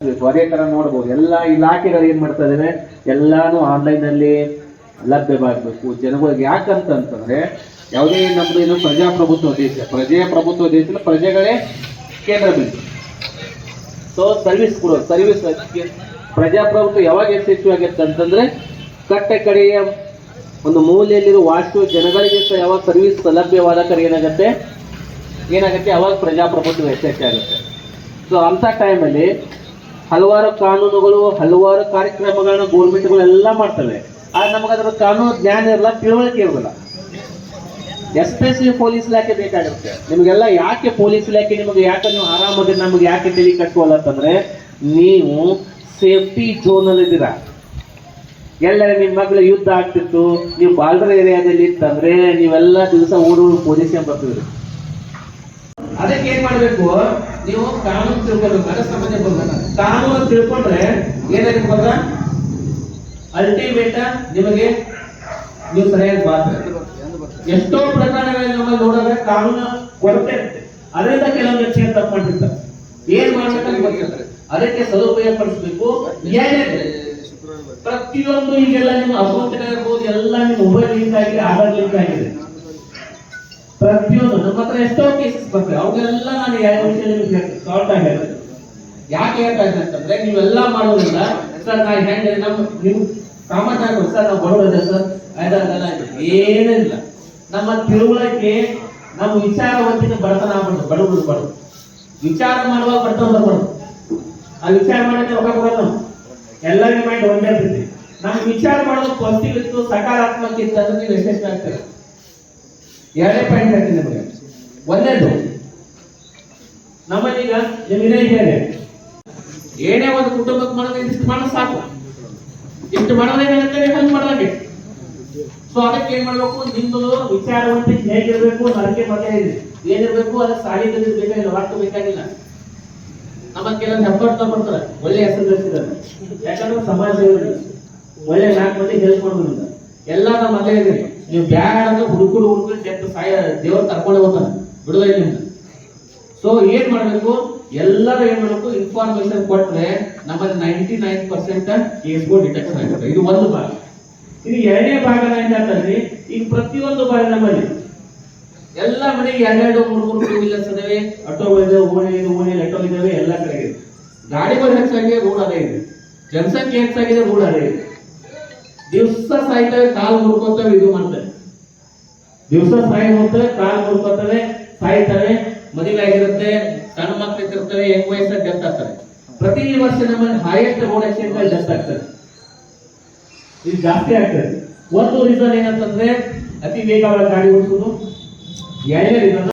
ಅದೇ ತರ ನೋಡಬಹುದು ಎಲ್ಲ ಇಲಾಖೆಗಳು ಏನ್ ಮಾಡ್ತಾ ಇದಾವೆ? ಎಲ್ಲಾನು ಆನ್ಲೈನ್ ಅಲ್ಲಿ ಲಭ್ಯವಾಗಬೇಕು. ಜನಗಳಿಗೆ ಯಾಕಂತಂತಂದ್ರೆ ಯಾವುದೇ ನಮ್ದು ಏನು ಪ್ರಜಾಪ್ರಭುತ್ವ ದೇಶ, ಪ್ರಜಾಪ್ರಭುತ್ವ ದೇಶದಲ್ಲಿ ಪ್ರಜೆಗಳೇ ಕೇಂದ್ರ ಬಿಂದು ಸೊ ಸರ್ವಿಸ್ ಕೊಡೋದು ಸರ್ವಿಸ್ ಪ್ರಜಾಪ್ರಭುತ್ವ ಯಾವಾಗ ಯಶಸ್ವಿ ಆಗಿತ್ತು ಅಂತಂದ್ರೆ ಕಟ್ಟೆ ಕಡೆಯ ಒಂದು ಮೂಲೆಯಲ್ಲಿರುವ ವಾಸ್ತು ಜನಗಳಿಗೆ ಯಾವಾಗ ಸರ್ವಿಸ್ ಸೌಲಭ್ಯವಾದ ಕಡೆ ಏನಾಗುತ್ತೆ? ಏನಾಗುತ್ತೆ? ಅವಾಗ ಪ್ರಜಾಪ್ರಭುತ್ವ ಯಶಸ್ವಿ ಆಗುತ್ತೆ. ಸೊ ಅಂಥ ಟೈಮಲ್ಲಿ ಹಲವಾರು ಕಾನೂನುಗಳು, ಹಲವಾರು ಕಾರ್ಯಕ್ರಮಗಳನ್ನ ಗೋರ್ಮೆಂಟ್ಗಳೆಲ್ಲ ಮಾಡ್ತವೆ. ಆದ್ರೆ ನಮಗೆ ಅದರ ಕಾನೂನು ಜ್ಞಾನ ಇರಲ್ಲ, ತಿಳುವಳಿಕೆ ಇರೋದಿಲ್ಲ. ಎಸ್ಪೆಷಲಿ ಪೊಲೀಸ್ ಇಲಾಖೆ ಬೇಕಾಗಿರುತ್ತೆ. ನಿಮಗೆಲ್ಲ ಯಾಕೆ ಪೊಲೀಸ್ ಇಲಾಖೆ ನಿಮಗೆ ಯಾಕೆ ನೀವು ಆರಾಮದಿ ನಮಗೆ ಯಾಕೆ ತಲೆ ಕಟ್ಟುವಲ್ಲ ಅಂತಂದ್ರೆ, ನೀವು ಸೇಫ್ಟಿ ಝೋನ್ ಅಲ್ಲಿ ಎಲ್ಲರ ನಿಮ್ಮ ಮಗಳ ಯುದ್ಧ ಆಗ್ತಿತ್ತು, ನೀವು ಬಾರ್ಡರ್ ಏರಿಯಾದಲ್ಲಿ ಇತ್ತಂದ್ರೆ ನೀವೆಲ್ಲ ದಿವಸ ಊರು ಪೊಲೀಸ್ ಬರ್ತಿದ್ರಿ. ಅದಕ್ಕೆ ಏನ್ ಮಾಡಬೇಕು? ನೀವು ಕಾನೂನು ತಿಳ್ಕೊಬೇಕು ಸಂಬಂಧ ಬರ್ಬೇಕು ಕಾನೂನು ತಿಳ್ಕೊಂಡ್ರೆ ಏನಾಗುತ್ತೆ ಗೊತ್ತಾ ಅಲ್ಟಿಮೇಟ ನಿಮಗೆ ನೀವು ಸರಿಯಾಗಿ ಬಾರ್ದು. ಎಷ್ಟೋ ಪ್ರಕರಣಗಳಲ್ಲಿ ನಮ್ಮಲ್ಲಿ ನೋಡಿದ್ರೆ ಕಾನೂನು ಕೊರತೆ ಅದರಿಂದ ಕೆಲವೊಂದು ವ್ಯಕ್ತಿ ತಪ್ಪು ಮಾಡಿರ್ತಾರೆ ಏನ್ ಮಾಡ್ಬೇಕಂತ ಅದಕ್ಕೆ ಸದುಪಯೋಗ ಪಡಿಸ್ಬೇಕು. ಪ್ರತಿಯೊಂದು ಈಗೆಲ್ಲ ನಿಮ್ಮ ಅಕೌಂಟ್ ಇರ್ಬೋದು ಎಲ್ಲ ನಿಮ್ಮ ಮೊಬೈಲ್ ಲಿಂಕ್ ಆಗಿದೆ, ಆಧಾರ್ ಲಿಂಕ್ ಆಗಿದೆ. ಪ್ರತಿಯೊಂದು. ನಮ್ಮ ಹತ್ರ ಎಷ್ಟೋ ಕೇಸಸ್ ಬರ್ತವೆ ಅವೆಲ್ಲ ನಾನು ಯಾವ ವಿಷಯ ನಿಮಗೆ ಸಾಲ್ಟ್ ಆಗಿದೆ ಯಾಕೆ ಹೇಳ್ತಾ ಇದ್ದೆ ಅಂತಂದ್ರೆ, ನೀವೆಲ್ಲ ಮಾಡೋದ್ರಿಂದ ಸರ್, ನಾ ಹೆಂಗೆ ನಮ್ಮ ನಿಮ್ ಸಾಮಾನ್ಯ ಆಗೋದು ಸರ್, ನಾವು ಬಡವರಿದೆ ಸರ್. ಅದಲ್ಲ ಏನಿಲ್ಲ ನಮ್ಮ ತಿಳುವಳಿಕೆ, ನಮ್ಮ ವಿಚಾರವಂತಿನ ಬಡತನ ಆಗ್ಬಾರ್ದು ಬಡವರು ಬಡ ವಿಚಾರ ಮಾಡುವಾಗ ಬಡತನ ಬರ್ಬಾರ್ದು. ಆ ವಿಚಾರ ಮಾಡಿದ್ರೆ ರೊಕ್ಕ ನಾವು ಎಲ್ಲರಿಗೂ ಮೈಂಡ್ ಒಂದೇ ಇರ್ತೈತಿ ನಮ್ಗೆ ವಿಚಾರ ಮಾಡೋದು ಪಾಸಿಟಿವ್ ಇತ್ತು, ಸಕಾರಾತ್ಮಕ ಇತ್ತು ಅಂದ್ರೆ ನೀವು ಯಶಸ್ವಿ ಆಗ್ತೀರ. ಎರಡೇ ಪಾಯಿಂಟ್ ಹೇಳ್ತೀನಿ ನಿಮಗೆ. ಒಂದೇದು. ಈಗ ನಿಮ್ಗೆ ಹೇಳಿ ಏನೇ ಒಂದು ಕುಟುಂಬಕ್ಕೆ ಮಾಡೋದು ಇಷ್ಟು ಮಾಡೋದು ಸಾಕು. ಇಷ್ಟು ಮಾಡೋದೇನಾಗುತ್ತೆ ಹೆಲ್ಪ್ ಮಾಡ್ದಂಗೆ ಸೊ ಅದಕ್ಕೆ ಏನ್ ಮಾಡ್ಬೇಕು? ನಿಮ್ದು ವಿಚಾರವಂತೆ ಹೇಗಿರ್ಬೇಕು ಅದಕ್ಕೆ ಇದೆ. ಏನಿರ್ಬೇಕು, ಅದಕ್ಕೆ ಸಾಲಿದಲ್ಲಿ ಬೇಕಾಗಿಲ್ಲ ಒಟ್ಟು ಬೇಕಾಗಿಲ್ಲ? ನಮ್ಮ ಕೆಲವೊಂದು ಹೆಬ್ಬಟ್ಟು ಬರ್ತಾರೆ ಒಳ್ಳೆ ಹೆಸರು ಗಳಿಸಿದ್ದಾರೆ ಯಾಕಂದ್ರೆ ಸಮಾಜ ಒಳ್ಳೆ ನಾಲ್ಕು ಮಂದಿ ಹೆಲ್ಪ್ ಮಾಡೋದ್ರಿಂದ ಎಲ್ಲ ನಮ್ಮ ಅಲ್ಲೇ ಇದೆ. ನೀವು ಬ್ಯಾಡ ಅಂದ್ರೆ ಚೆಟ್ಟು ಸಾಯ ದೇವ್ರು ಕರ್ಕೊಂಡು ಹೋಗ್ತಾನೆ ಬಿಡುವುದಿಲ್ಲ ನಿಮ್ದು ಸೊ ಏನ್ ಮಾಡ್ಬೇಕು? ಎಲ್ಲರೂ ಏನ್ ಮಾಡಬೇಕು? ಇನ್ಫಾರ್ಮೇಶನ್ ಕೊಟ್ರೆ ನಮ್ಮಲ್ಲಿ ನೈಂಟಿ ನೈನ್ ಪರ್ಸೆಂಟ್ ಕೇಸ್ಗಳು ಡಿಟೆಕ್ಷನ್ ಆಗುತ್ತೆ. ಇದು ಒಂದು ಭಾಗ. ಇದು ಎರಡನೇ ಭಾಗ ಏನಂತಂದ್ರೆ ಈಗ ಪ್ರತಿಯೊಂದು ಭಾಗ ನಮ್ಮಲ್ಲಿ. ಎಲ್ಲ ಮನೆಗೆ ಎರಡೆರಡು ಮೂರು ಮೂರು ಟೂ ವೀಲರ್ಸ್ ಇದಾವೆ ಆಟೋಗಳಿದಾವೆ ಓಣಿ ಇದೆ ಓಣಿ ಆಟೋ ಇದಾವೆ ಎಲ್ಲ ಕಡೆ ಇದೆ. ಗಾಡಿಗಳು ಹೆಚ್ಚಾಗಿದೆ ರೋಡ್ ಅದೇ ಇದೆ. ಜನಸಂಖ್ಯೆ ಹೆಚ್ಚಾಗಿದೆ ರೋಡ್ ಅದೇ ಇದೆ. ದಿವಸ ಸಾಯ್ತವೆ ಕಾಲು ಮುರ್ಕೋತವೆ ಇದು ಮಾಡ್ತವೆ ದಿವಸ ಸಾಯಿ ಹೋಗ್ತವೆ ಕಾಲು ಮುರ್ಕೋತವೆ ಸಾಯ್ತವೆ. ಮದುವೆ ಆಗಿರುತ್ತೆ, ಸಣ್ಣ ಮಕ್ಕಳು ಇರ್ತವೆ ಹೆಂಗ್ ವಯಸ್ಸಲ್ಲಿ ಡೆತ್ ಆಗ್ತಾರೆ. ಪ್ರತಿ ವರ್ಷ ನಮ್ಮಲ್ಲಿ ಹೈಯೆಸ್ಟ್ ರೋಡ್ ಆಕ್ಸಿಡೆಂಟ್ ಡೆತ್ ಆಗ್ತದೆ. ಇದು ಜಾಸ್ತಿ ಆಗ್ತದೆ. ಒಂದು ರೀಸನ್ ಏನಂತಂದ್ರೆ, ಅತಿ ವೇಗವಾಗಿ ಗಾಡಿ ಓಡಿಸೋದು. ಎರಡನೇ ರೀಸನ್